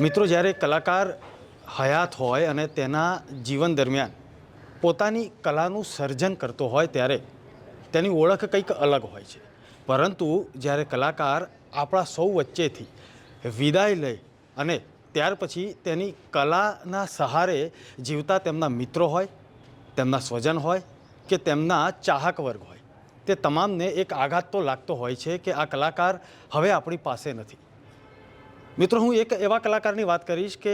મિત્રો, જ્યારે કલાકાર હયાત હોય અને તેના જીવન દરમિયાન પોતાની કલાનું સર્જન કરતો હોય ત્યારે તેની ઓળખ કંઈક અલગ હોય છે. પરંતુ જ્યારે કલાકાર આપણા સૌ વચ્ચેથી વિદાય લે અને ત્યાર પછી તેની કલાના સહારે જીવતા તેમના મિત્રો હોય, તેમના સ્વજન હોય કે તેમના ચાહક વર્ગ હોય, તે તમામને એક આઘાત તો લાગતો હોય છે કે આ કલાકાર હવે આપણી પાસે નથી. મિત્રો, હું એક એવા કલાકારની વાત કરીશ કે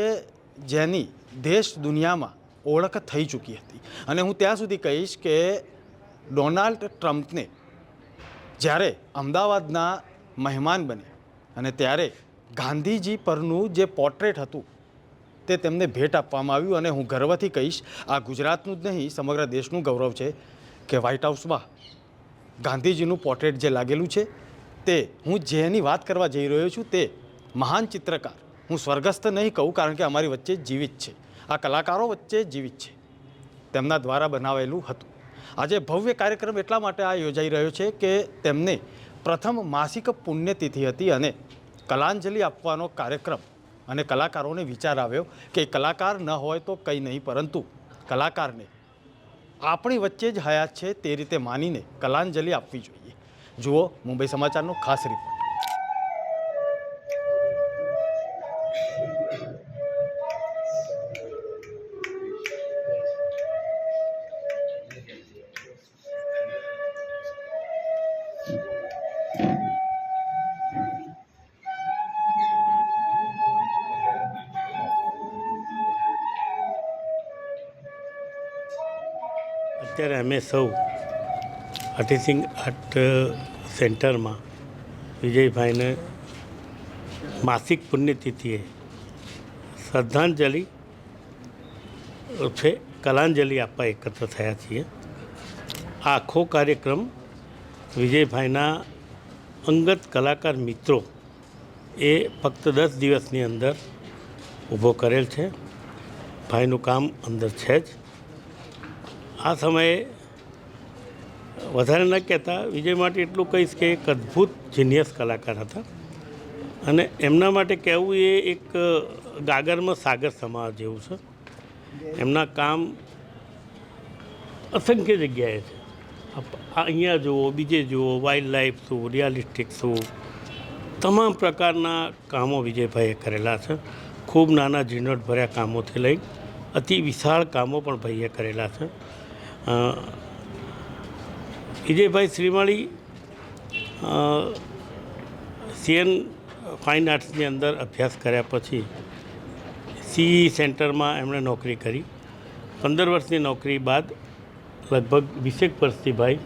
જેની દેશ દુનિયામાં ઓળખ થઈ ચૂકી હતી. અને હું ત્યાં સુધી કહીશ કે ડોનાલ્ડ ટ્રમ્પને જ્યારે અમદાવાદના મહેમાન બને અને ત્યારે ગાંધીજી પરનું જે પોર્ટ્રેટ હતું તે તેમને ભેટ આપવામાં આવ્યું અને હું ગર્વથી કહીશ, આ ગુજરાતનું જ નહીં, સમગ્ર દેશનું ગૌરવ છે કે વ્હાઇટ હાઉસમાં ગાંધીજીનું પોર્ટ્રેટ જે લાગેલું છે તે હું જેની વાત કરવા જઈ રહ્યો છું તે મહાન ચિત્રકાર. હું સ્વર્ગસ્થ નહીં કહું કારણ કે અમારી વચ્ચે જીવિત છે. આ કલાકારો વચ્ચે જીવિત છે. તેમના દ્વારા બનાવેલું હતું. આજે ભવ્ય કાર્યક્રમ એટલા માટે આ યોજાઈ રહ્યો છે કે તેમને પ્રથમ માસિક પુણ્યતિથિ હતી અને કલાંજલિ આપવાનો કાર્યક્રમ અને કલાકારોને વિચાર આવ્યો કે કલાકાર ન હોય તો કંઈ નહીં, પરંતુ કલાકારને આપણી વચ્ચે જ હયાત છે તે રીતે માનીને કલાંજલિ આપવી જોઈએ. જુઓ મુંબઈ સમાચારનો ખાસ રિપોર્ટ અત્યારે અમે સૌ હઠીસિંગ આર્ટ સેન્ટરમાં વિજયભાઈને માસિક પુણ્યતિથિએ શ્રદ્ધાંજલિ છે કલાંજલિ આપવા એકત્ર થયા છીએ. આખો કાર્યક્રમ વિજયભાઈના અંગત કલાકાર મિત્રો એ ફક્ત દસ દિવસની અંદર ઊભો કરેલ છે. ભાઈનું કામ અંદર છે જ. આ સમયે વધારે ન કહેતા વિજય માટે એટલું કહીશ કે એક અદ્ભુત જીનિયસ કલાકાર હતા. અને એમના માટે કહેવું એ એક ગાગરમાં સાગર સમા જેવું છે. એમના કામ અસંખ્ય જગ્યાએ છે. અહીંયા જુઓ, બીજે જુઓ વાઇલ્ડ લાઈફ શું રિયાલિસ્ટિક શું તમામ પ્રકારના કામો વિજયભાઈએ કરેલા છે. ખૂબ નાના ઝીણવટ ભર્યા કામોથી લઈ અતિ વિશાળ કામો પણ ભાઈએ કરેલા છે. વિજયભાઈ શ્રીમાળી સીએન ફાઇન આર્ટ્સની અંદર અભ્યાસ કર્યા પછી સીઈ સેન્ટરમાં એમણે નોકરી કરી. પંદર વર્ષની નોકરી બાદ લગભગ વીસેક વર્ષથી ભાઈ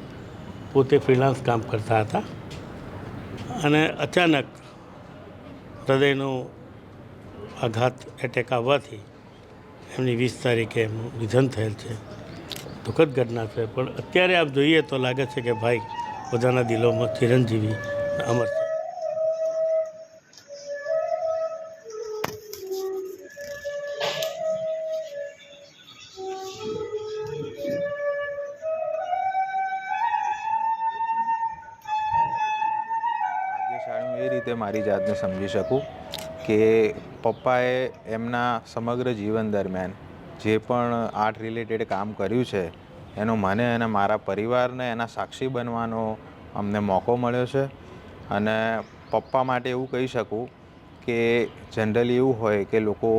પોતે ફ્રીલાન્સ કામ કરતા હતા. અને અચાનક હૃદયનો આઘાત એટેક આવવાથી એમની વીસ તારીખે એમનું નિધન થયેલ છે. દુઃખદ ઘટના છે, પણ અત્યારે આપ જોઈએ તો લાગે છે કે ભાઈ પોતાના દિલોમાં ચિરંજીવી અમર છે. એ રીતે મારી જાતને સમજી શકું કે પપ્પાએ એમના સમગ્ર જીવન દરમિયાન જે પણ આર્ટ રિલેટેડ કામ કર્યું છે, એનો મને અને મારા પરિવારને એના સાક્ષી બનવાનો અમને મોકો મળ્યો છે. અને પપ્પા માટે એવું કહી શકું કે જનરલી એવું હોય કે લોકો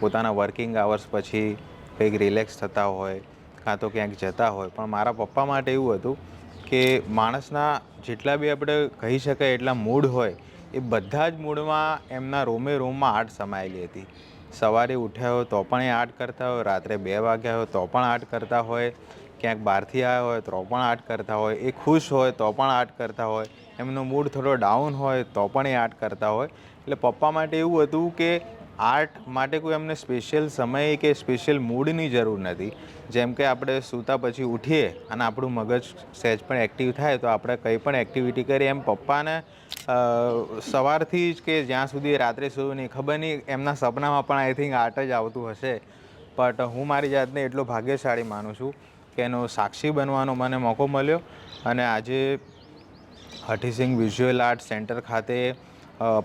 પોતાના વર્કિંગ આવર્સ પછી કંઈક રિલેક્સ થતા હોય, કાં તો ક્યાંક જતા હોય. પણ મારા પપ્પા માટે એવું હતું કે માણસના જેટલા બી આપણે કહી શકાય એટલા મૂડ હોય, એ બધા જ મૂડમાં એમના રોમે રોમમાં આર્ટ સમાયેલી હતી. સવારે ઉઠ્યા હોય તો પણ એ આર્ટ કરતા હોય, રાત્રે બે વાગ્યા હોય તો પણ આર્ટ કરતા હોય, ક્યાંક બહારથી આવ્યા હોય તો પણ આર્ટ કરતા હોય, એ ખુશ હોય તો પણ આર્ટ કરતા હોય, એમનો મૂડ થોડો ડાઉન હોય તો પણ એ આર્ટ કરતા હોય. એટલે પપ્પા માટે એવું હતું કે આર્ટ માટે કોઈ એમને સ્પેશિયલ સમય કે સ્પેશિયલ મૂડની જરૂર નથી. જેમ કે આપણે સૂતા પછી ઉઠીએ અને આપણું મગજ સહેજ પણ એક્ટિવ થાય તો આપણે કંઈ પણ એક્ટિવિટી કરીએ એમ પપ્પાને સવારથી જ કે જ્યાં સુધી રાત્રે સુધી નહીં, ખબર નહીં, એમના સપનામાં પણ આઈ થિંક આર્ટ જ આવતું હશે. બટ હું મારી જાતને એટલો ભાગ્યશાળી માનું છું કે એનો સાક્ષી બનવાનો મને મોકો મળ્યો. અને આજે હઠીસિંગ વિઝ્યુઅલ આર્ટ સેન્ટર ખાતે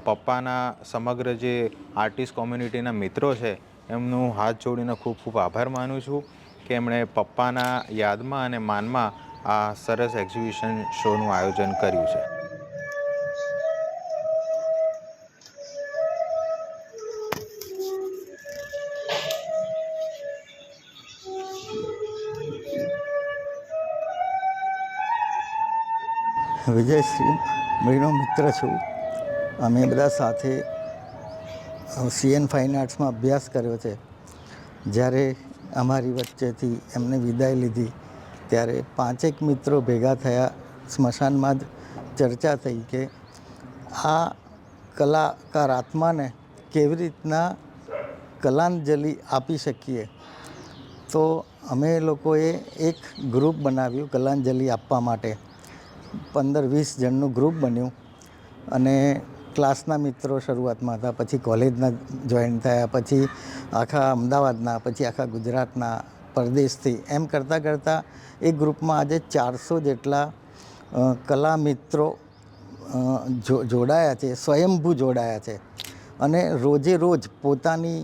પપ્પાના સમગ્ર જે આર્ટિસ્ટ કોમ્યુનિટીના મિત્રો છે, એમનું હાથ જોડીને ખૂબ ખૂબ આભાર માનું છું કે એમણે પપ્પાના યાદમાં અને માનમાં આ સરસ એક્ઝિબિશન શોનું આયોજન કર્યું છે. વિજયશ્રી મહિનો મિત્ર છું. અમે બધા સાથે સીએન ફાઇન આર્ટ્સમાં અભ્યાસ કર્યો છે. જ્યારે અમારી વચ્ચેથી એમને વિદાય લીધી, ત્યારે પાંચેક મિત્રો ભેગા થયા. સ્મશાનમાં જ ચર્ચા થઈ કે આ કલાકાર આત્માને કેવી રીતના કલાંજલિ આપી શકીએ? તો અમે લોકોએ એક ગ્રુપ બનાવ્યું કલાંજલિ આપવા માટે. પંદર વીસ જણનું ગ્રુપ બન્યું અને ક્લાસના મિત્રો શરૂઆતમાં હતા, પછી કોલેજના જોઈન થયા, પછી આખા અમદાવાદના, પછી આખા ગુજરાતના પરદેશથી. એમ કરતાં કરતાં એ ગ્રુપમાં આજે ચારસો જેટલા કલા મિત્રો જોડાયા છે, સ્વયંભૂ જોડાયા છે. અને રોજે રોજ પોતાની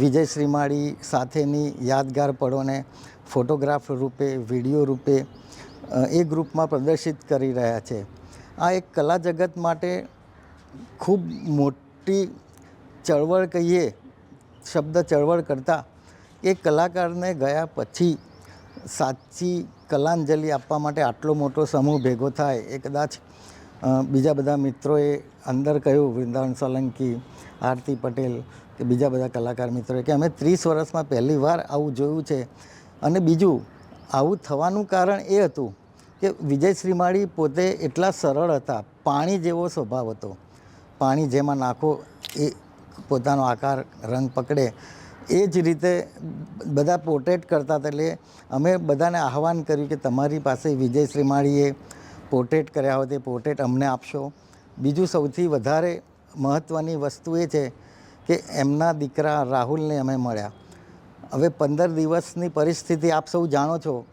વિજય શ્રીમાળી સાથેની યાદગાર પળોને ફોટોગ્રાફ રૂપે, વીડિયો રૂપે એ ગ્રુપમાં પ્રદર્શિત કરી રહ્યા છે. આ એક કલા જગત માટે ખૂબ મોટી ચળવળ કહીએ, શબ્દ ચળવળ કરતાં, એ કલાકારને ગયા પછી સાચી કલાંજલિ આપવા માટે આટલો મોટો સમૂહ ભેગો થાય, એ કદાચ બીજા બધા મિત્રોએ અંદર કહ્યું, વૃંદાવન સોલંકી, આરતી પટેલ, કે બીજા બધા કલાકાર મિત્રોએ કે અમે ત્રીસ વર્ષમાં પહેલી વાર આવું જોયું છે. અને બીજું, આવું થવાનું કારણ એ હતું કે વિજય શ્રીમાળી પોતે એટલા સરળ હતા, પાણી જેવો સ્વભાવ હતો. પાણી જેમાં નાખો, એ પોતાનો આકાર, રંગ પકડે, એ જ રીતે બધા પોર્ટ્રેટ કરતા હતા એટલે અમે બધાને આહવાન કર્યું કે તમારી પાસે વિજય શ્રીમાળીએ પોર્ટ્રેટ કર્યા હોય તે પોર્ટ્રેટ અમને આપશો. બીજું સૌથી વધારે મહત્ત્વની વસ્તુ એ છે કે એમના દીકરા રાહુલને અમે મળ્યા. હવે પંદર દિવસની પરિસ્થિતિ આપ સૌ જાણો છો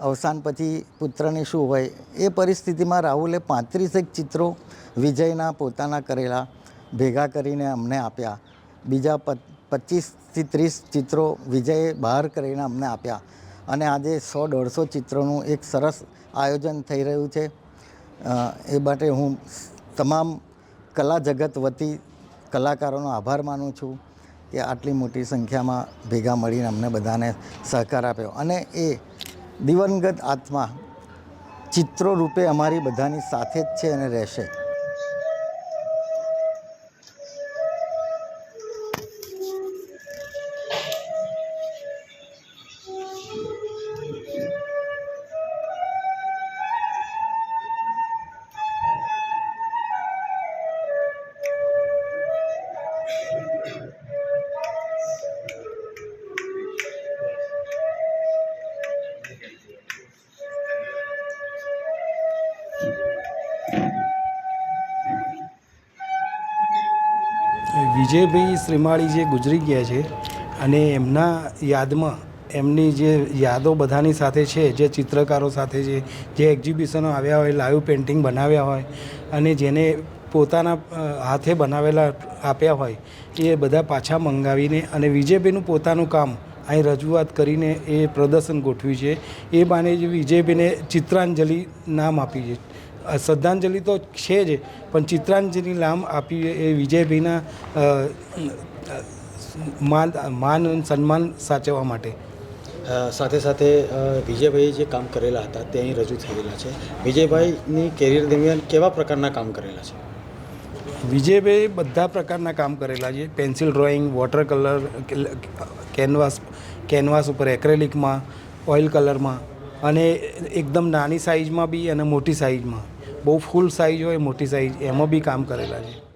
અવસાન પછી પુત્રને શું હોય એ પરિસ્થિતિમાં રાહુલે પાંત્રીસેક ચિત્રો વિજયના પોતાના કરેલા ભેગા કરીને અમને આપ્યા. બીજા પચીસથી ત્રીસ ચિત્રો વિજયે બહાર કરીને અમને આપ્યા. અને આજે સો દોઢસો ચિત્રોનું એક સરસ આયોજન થઈ રહ્યું છે. એ માટે હું તમામ કલા જગત વતી કલાકારોનો આભાર માનું છું કે આટલી મોટી સંખ્યામાં ભેગા મળીને અમને બધાને સહકાર આપ્યો. અને એ દિવંગત આત્મા ચિત્રો રૂપે અમારી બધાની સાથે જ છે અને રહેશે. વિજયભાઈ શ્રીમાળી જે ગુજરી ગયા છે અને એમના યાદમાં એમની જે યાદો બધાની સાથે છે, જે ચિત્રકારો સાથે છે, જે એક્ઝિબિશનો આવ્યા હોય લાઈવ પેઇન્ટિંગ બનાવ્યા હોય અને જેને પોતાના હાથે બનાવેલા આપ્યા હોય, એ બધા પાછા મંગાવીને અને વિજયભાઈનું પોતાનું કામ અહીં રજૂઆત કરીને એ પ્રદર્શન ગોઠવ્યું છે. એ બાને જે વિજયભાઈને ચિત્રાંજલિ નામ આપી છે. શ્રદ્ધાંજલિ તો છે જ પણ ચિત્રાંજલિ નામ આપી એ વિજયભાઈના માન માન અને સન્માન સાચવવા માટે. સાથે સાથે વિજયભાઈએ જે કામ કરેલા હતા તે અહીં રજૂ થયેલા છે. વિજયભાઈની કેરિયર દરમિયાન કેવા પ્રકારના કામ કરેલા છે? વિજયભાઈ બધા પ્રકારના કામ કરેલા છે. Pencil drawing water colour canvas canvas ઉપર એક્રેલિકમાં ઓઇલ કલરમાં અને એકદમ નાની સાઇઝમાં બી અને મોટી સાઇઝમાં બહુ ફૂલ સાઇઝ હોય, મોટી સાઇઝ એમાં બી કામ કરેલા છે.